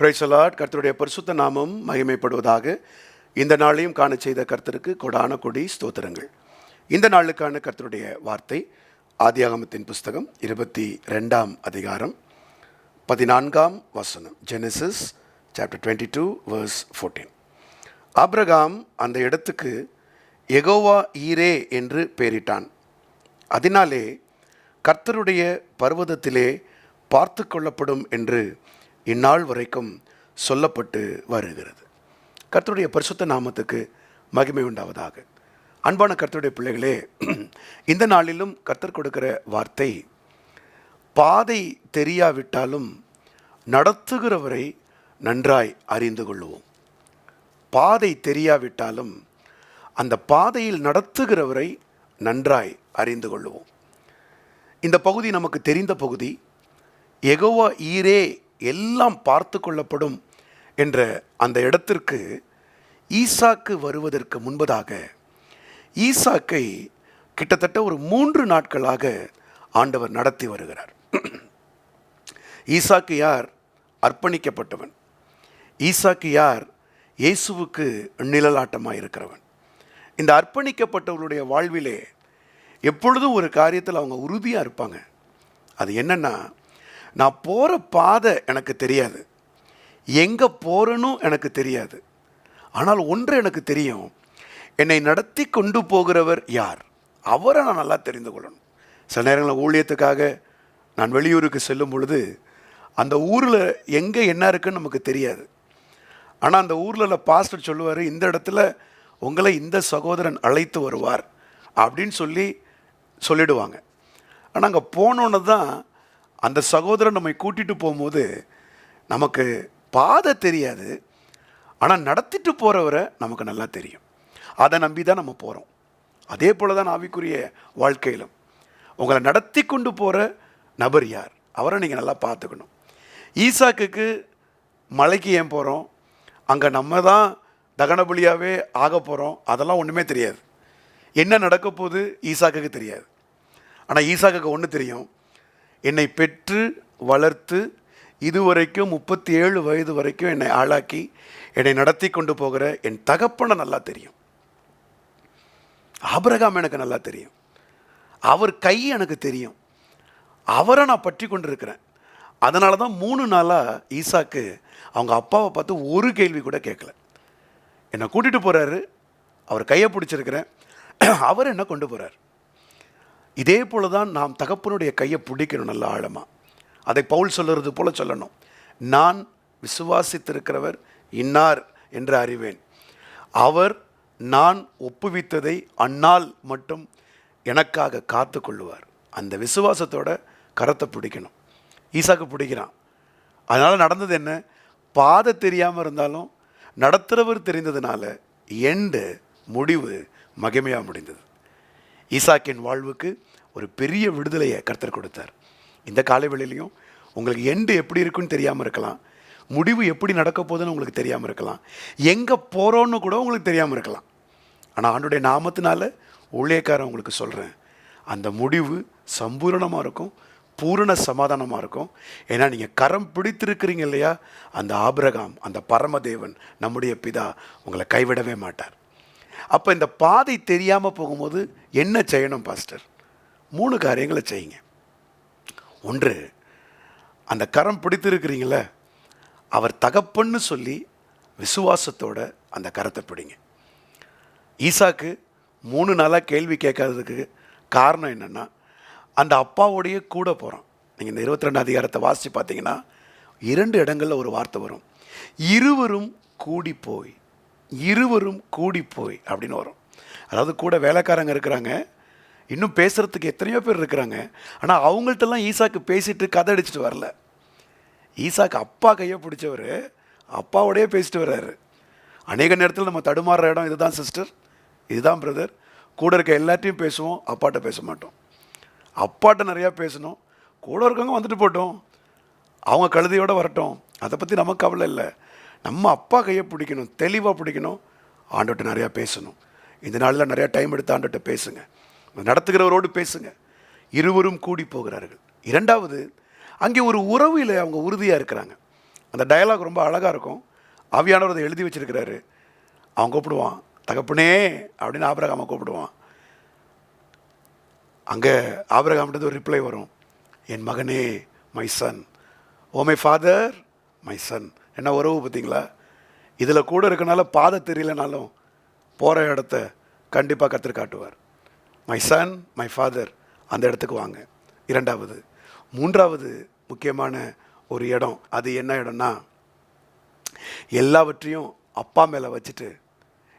பிரைசலாட் கர்த்தருடைய பரிசுத்த நாமம் மகிமைப்படுவதாக இந்த நாளையும் காண செய்த கர்த்தருக்கு கொடான கொடி ஸ்தோத்திரங்கள். இந்த நாளுக்கான கர்த்தருடைய வார்த்தை ஆதியாகமத்தின் புஸ்தகம் இருபத்தி ரெண்டாம் அதிகாரம் பதினான்காம் வசனம் Genesis chapter twenty two verse fourteen Abraham அந்த இடத்துக்கு எகோவா ஈரே என்று பெயரிட்டான். அதனாலே கர்த்தருடைய பர்வதத்திலே பார்த்து கொள்ளப்படும் என்று இந்நாள் வரைக்கும் சொல்லப்பட்டு வருகிறது. கர்த்தருடைய பரிசுத்த நாமத்துக்கு மகிமை உண்டாவதாக. அன்பான கர்த்தருடைய பிள்ளைகளே இந்த நாளிலும் கர்த்தர் கொடுக்கிற வார்த்தை பாதை தெரியாவிட்டாலும் நடத்துகிறவரை நன்றாய் அறிந்து கொள்வோம் பாதை தெரியாவிட்டாலும் அந்த பாதையில் நடத்துகிறவரை நன்றாய் அறிந்து கொள்வோம் இந்த பகுதி நமக்கு தெரிந்த பகுதி எகோவா ஈரே எல்லாம் பார்த்து கொள்ளப்படும் என்ற அந்த இடத்திற்கு ஈசாக்கு வருவதற்கு முன்பதாக ஈசாக்கை கிட்டத்தட்ட ஒரு மூன்று நாட்களாக ஆண்டவர் நடத்தி வருகிறார். ஈசாக்கு யார்? அர்ப்பணிக்கப்பட்டவன். ஈசாக்கு யார்? இயேசுவுக்கு நிழலாட்டமாக இருக்கிறவன். இந்த அர்ப்பணிக்கப்பட்டவர்களுடைய வாழ்விலே எப்பொழுதும் ஒரு காரியத்தில் அவங்க உறுதியாக இருப்பாங்க. அது என்னென்னா நான் போகிற பாதை எனக்கு தெரியாது. எங்கே போகிறேனும் எனக்கு தெரியாது. ஆனால் ஒன்று எனக்கு தெரியும். என்னை நடத்தி கொண்டு போகிறவர் யார்? அவரை நான் நல்லா தெரிந்து கொள்ளணும். சில நேரங்களில் ஊழியத்துக்காக நான் வெளியூருக்கு செல்லும் பொழுது அந்த ஊரில் எங்கே என்ன இருக்குன்னு நமக்கு தெரியாது. ஆனால் அந்த ஊரில் பாஸ்டர் சொல்லுவார் இந்த இடத்துல உங்களை இந்த சகோதரன் அழைத்து வருவார் அப்படின்னு சொல்லி சொல்லிடுவாங்க. ஆனால் அங்கே போனோன்னு தான் அந்த சகோதரன் நம்மை கூட்டிகிட்டு போகும்போது நமக்கு பாதை தெரியாது. ஆனால் நடத்திட்டு போகிறவரை நமக்கு நல்லா தெரியும். அதை நம்பி தான் நம்ம போகிறோம் அதே போல தான் ஆவிக்குரிய வாழ்க்கையிலும். உங்களை நடத்தி கொண்டு போகிற நபர் யார்? அவரை நீங்கள் நல்லா பார்த்துக்கணும். ஈசாக்குக்கு மலைக்கு ஏன் போகிறோம் அங்கே நம்ம தான் தகனபலியாகவே ஆக போகிறோம் அதெல்லாம் ஒன்றுமே தெரியாது. என்ன நடக்க போகுது? ஈசாக்குக்கு தெரியாது. ஆனால் ஈசாக்குக்கு ஒன்று தெரியும். என்னை பெற்று வளர்த்து இதுவரைக்கும் முப்பத்தி ஏழு வயது வரைக்கும் என்னை ஆளாக்கி என்னை நடத்தி கொண்டு போகிற என் தகப்பனை நல்லா தெரியும். ஆபிரகாம் எனக்கு நல்லா தெரியும். அவர் கை எனக்கு தெரியும். அவரை நான் பற்றி கொண்டு இருக்கிறேன் அதனால தான் மூணு நாளாக ஈசாக்கு அவங்க அப்பாவை பார்த்து ஒரு கேள்வி கூட கேட்கல. என்னை கூட்டிகிட்டு போகிறாரு அவர் கையை பிடிச்சிருக்கிறேன். அவர் என்ன கொண்டு போகிறார் இதே போல தான் நாம் தகப்பனுடைய கையை பிடிக்கணும் நல்ல ஆழமாக அதை பவுல் சொல்லுறது போல சொல்லணும். நான் விசுவாசித்திருக்கிறவர் இன்னார் என்று அறிவேன். அவர் நான் ஒப்புவித்ததை அன்னால் மட்டும் எனக்காக காத்து கொள்ளுவார் அந்த விசுவாசத்தோட கரத்தை பிடிக்கணும். ஈசாக்கு பிடிக்கிறான். அதனால் நடந்தது என்ன? பாதை தெரியாமல் இருந்தாலும் நடத்துகிறவர் தெரிந்ததுனால எண்டு முடிவு மகிமையாக முடிந்தது. ஈசாக்கின் வாழ்வுக்கு ஒரு பெரிய விடுதலையை கர்த்தர் கொடுத்தார். இந்த காலவெளியிலையும் உங்களுக்கு எண்டு எப்படி இருக்குன்னு தெரியாமல் இருக்கலாம். முடிவு எப்படி நடக்க போகுதுன்னு உங்களுக்கு தெரியாமல் இருக்கலாம். எங்கே போகிறோன்னு கூட உங்களுக்கு தெரியாமல் இருக்கலாம். ஆனால் ஆண்டுடைய நாமத்தினால ஊழியக்காரன் உங்களுக்கு சொல்கிறேன் அந்த முடிவு சம்பூரணமாக இருக்கும் பூரண சமாதானமாக இருக்கும். ஏன்னா நீங்கள் கரம் பிடித்திருக்கிறீங்க இல்லையா? அந்த ஆபிரகாம் அந்த பரமதேவன் நம்முடைய பிதா உங்களை கைவிடவே மாட்டார். அப்போ இந்த பாதை தெரியாமல் போகும்போது என்ன செய்யணும் பாஸ்டர்? மூணு காரியங்களை செய்யுங்க. ஒன்று அந்த கரம் பிடித்திருக்கிறீங்களே அவர் தகப்பன்னு சொல்லி விசுவாசத்தோட அந்த கரத்தை பிடிங்க. ஈசாக்கு மூணு நாளாக கேள்வி கேட்காததுக்கு காரணம் என்னென்னா அந்த அப்பாவோடைய கூட போகிறோம் நீங்கள் இந்த இருபத்தி ரெண்டு அதிகாரத்தை வாசித்து பார்த்தீங்கன்னா இரண்டு இடங்களில் ஒரு வார்த்தை வரும். இருவரும் கூடி போய் இருவரும் கூடி போய் அப்படின்னு வரும். அதாவது கூட வேலைக்காரங்க இருக்கிறாங்க. இன்னும் பேசுகிறதுக்கு எத்தனையோ பேர் இருக்கிறாங்க. ஆனால் அவங்கள்ட்டெல்லாம் ஈசாக்கு பேசிட்டு கதை அடிச்சிட்டு வரல. ஈசாக்கு அப்பா கையை பிடிச்சவர். அப்பாவோடையே பேசிட்டு வர்றாரு. அநேக நேரத்தில் நம்ம தடுமாறுற இடம் இதுதான் சிஸ்டர் இதுதான் பிரதர் கூட இருக்க எல்லாத்தையும் பேசுவோம் அப்பாட்ட பேச மாட்டோம். அப்பாட்ட நிறையா பேசணும். கூட இருக்கவங்க வந்துட்டு போட்டோம். அவங்க கழுதையோடு வரட்டும். அதை பற்றி நமக்கு கவலை இல்லை. நம்ம அப்பா கையை பிடிக்கணும் தெளிவாக பிடிக்கணும். ஆண்டோட்ட நிறையா பேசணும். இந்த நாளில் நிறையா டைம் எடுத்து ஆண்டோட்ட பேசுங்க. நடத்துகிறவரோடு பேசுங்க. இருவரும் கூடி போகிறார்கள். இரண்டாவது அங்கே ஒரு உறவில் அவங்க உறுதியாக இருக்கிறாங்க. அந்த டயலாக் ரொம்ப அழகாக இருக்கும். ஆவியானவர் அதை எழுதி வச்சிருக்கிறாரு. அவன் கூப்பிடுவான் தகப்பனே அப்படின்னு ஆபிரகாமை கூப்பிடுவான். அங்கே ஆபிரகாம்கிட்ட ஒரு ரிப்ளை வரும். என் மகனே my son oh my father my son என்ன உறவு பார்த்தீங்களா? இதில் கூட இருக்கனால பாதை தெரியலனாலும் போகிற இடத்த கண்டிப்பாக கற்று காட்டுவார். மை சன் மை ஃபாதர் அந்த இடத்துக்கு வாங்க. இரண்டாவது. மூன்றாவது முக்கியமான ஒரு இடம். அது என்ன இடம்னா எல்லாவற்றையும் அப்பா மேலே வச்சுட்டு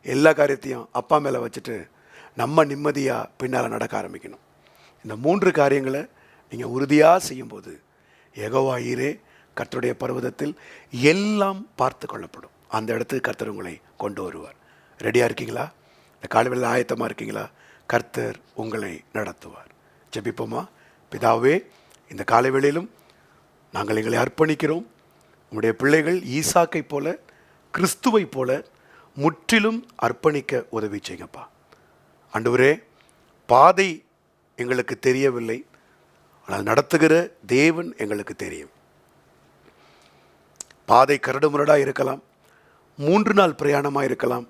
எல்லா காரியத்தையும் அப்பா மேலே வச்சுட்டு நம்ம நிம்மதியாக பின்னால் நடக்க ஆரம்பிக்கணும். இந்த மூன்று காரியங்களை நீங்கள் உறுதியாக செய்யும்போது எகோவா ஈரே கர்த்தருடைய பர்வதத்தில் எல்லாம் பார்த்து கொள்ளப்படும். அந்த இடத்துக்கு கர்த்தர் உங்களை கொண்டு வருவார். ரெடியாக இருக்கீங்களா? இந்த காலவெளியில் ஆயத்தமாக இருக்கீங்களா? கர்த்தர் உங்களை நடத்துவார். ஜெபிப்போமா? பிதாவே இந்த காலவெளியிலும் நாங்கள் எங்களை அர்ப்பணிக்கிறோம். உங்களுடைய பிள்ளைகள் ஈசாக்கை போல கிறிஸ்துவை போல முற்றிலும் அர்ப்பணிக்க உதவி செய்யுங்கப்பா. அன்றுவரே பாதை எங்களுக்கு தெரியவில்லை. ஆனால் நடத்துகிற தேவன் எங்களுக்கு தெரியும். பாதை கரடுமுரடாக இருக்கலாம். மூன்று நாள் பிரயாணமாக இருக்கலாம்.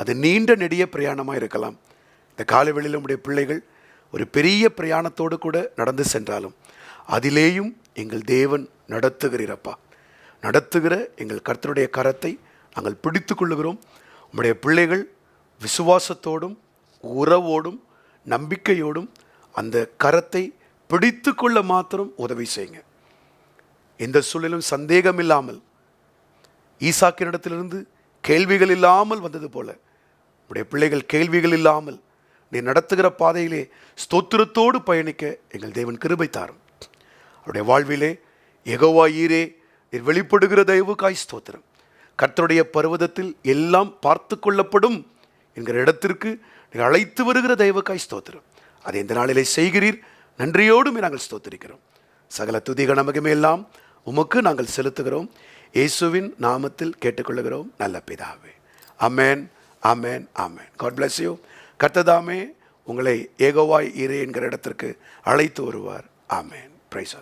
அது நீண்ட நெடிய பிரயாணமாக இருக்கலாம். இந்த காலவெளியில் நம்முடைய பிள்ளைகள் ஒரு பெரிய பிரயாணத்தோடு கூட நடந்து சென்றாலும் அதிலேயும் எங்கள் தேவன் நடத்துகிறீரப்பா நடத்துகிற எங்கள் கர்த்தருடைய கரத்தை நாங்கள் பிடித்து கொள்ளுகிறோம். உம்முடைய பிள்ளைகள் விசுவாசத்தோடும் உறவோடும் நம்பிக்கையோடும் அந்த கரத்தை பிடித்து கொள்ள மாத்திரம் உதவி செய்யுங்க. எந்த சூழலும் சந்தேகம் இல்லாமல் ஈசாக்கினிடத்திலிருந்து கேள்விகள் இல்லாமல் வந்தது போல உடைய பிள்ளைகள் கேள்விகள் இல்லாமல் நீ நடத்துகிற பாதையிலே ஸ்தோத்திரத்தோடு பயணிக்க எங்கள் தேவன் கிருபை தாரும். அவருடைய வாழ்விலே எகோவா ஈரே நீர் வெளிப்படுகிற தயவுக்காய் ஸ்தோத்திரம். கர்த்தருடைய பர்வதத்தில் எல்லாம் பார்த்து கொள்ளப்படும் என்கிற இடத்திற்கு நீர் அழைத்து வருகிற தயவுக்காய் ஸ்தோத்திரம். அதை இந்த நாளிலே செய்கிறீர். நன்றியோடு நாங்கள் ஸ்தோத்திரிக்கிறோம். சகல துதிக நமக்குமே எல்லாம் உமக்கு நாங்கள் செலுத்துகிறோம். இயேசுவின் நாமத்தில் கேட்டுக்கொள்கிறோம் நல்ல பிதாவே. அமேன் அமேன் அமேன் காட் பிளஸ் யூ கர்த்ததாமே உங்களை ஏகோவாய் இரு என்கிற இடத்திற்கு அழைத்து வருவார். ஆமேன். பிரைஸ்